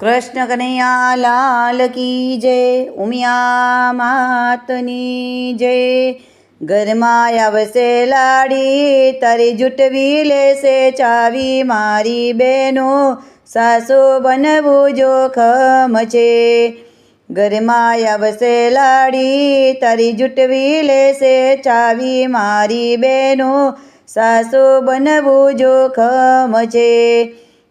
કૃષ્ણ કનૈયા લાલ કી જય, ઉમિયા માતની જય. ઘરમાં આવશે લાડી, તારી જુટવી લેશે ચાવી મારી બેનો સાસુ બનવું જોખમ છે. ઘરમાં આવશે લાડી, તારી જુટવી લેશે ચાવી મારી બેનો સાસુ બનવું જોખમ છે.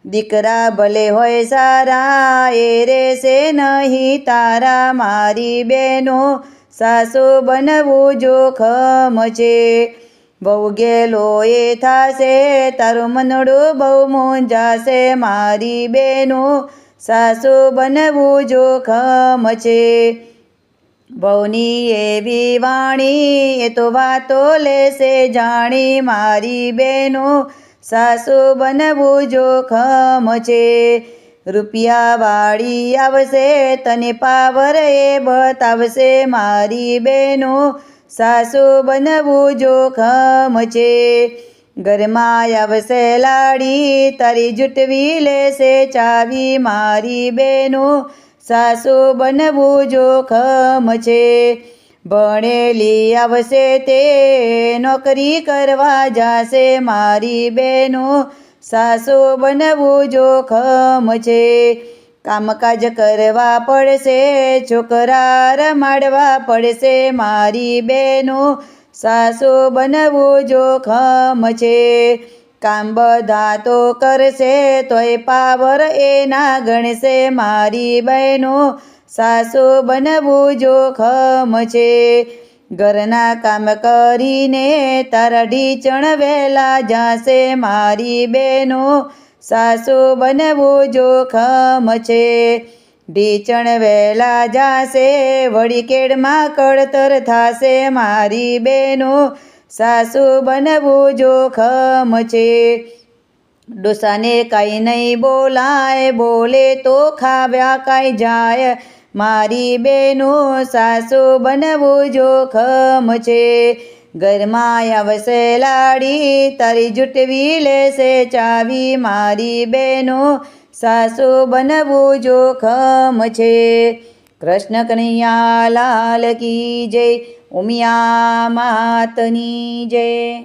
દીકરા ભલે હોય સારા, એ રેશે નહીં તારા મારી બેનો. સાસુ બનવું જોખમ છે. બહુ ગેલો એ થાશે, તારું મનડું બહુ મૂંઝાશે મારી બેનો. સાસુ બનવું જોખમ છે. બહુની એવી વાણી, એ તો વાતો લેશે જાણી મારી બેનો. સાસુ બનવું જોખમ છે. રૂપિયા વાળી આવશે તને પાવર એ બતાવશે મારી બેનો. સાસુ બનવું જોખમ છે. ઘરમાં આવશે લાડી તારી જૂટવી લેશે ચાવી મારી બેનો. સાસુ બનવું જોખમ છે. ભણેલી આવશે તે, નોકરી કરવા જાશે મારી બેનો. સાસુ બનવું જોખમ છે. કામકાજ કરવા પડશે છોકરા રમાડવા પડશે મારી બેનો. સાસુ બનવું જોખમ છે. કામ બધા તો કરશે, તોય પાવર એના ગણશે મારી બહેનો સાસુ બનવું જોખમ છે. ઘરના કામ કરીને તારા ઢીચણ વહેલા જાશે મારી બેનો. સાસુ બનવું જોખમ છે. ઢીચણ વહેલા જાશે વળી કેડમાં કળતર થાશે મારી બેનો. સાસુ બનવું જોખમ છે. ડોસાને કાંઈ નહીં બોલાય, બોલે તો ખાવ્યા કાંઈ જાય. મારી બેનો સાસુ બનવું જોખમ છે. ઘરમાં આવશે લાડી, તારી જુટવી લેશે ચાવી. મારી બેનું સાસુ બનવું જોખમ છે. કૃષ્ણ કનૈયા લાલ કી જય, ઉમિયા માતની જય.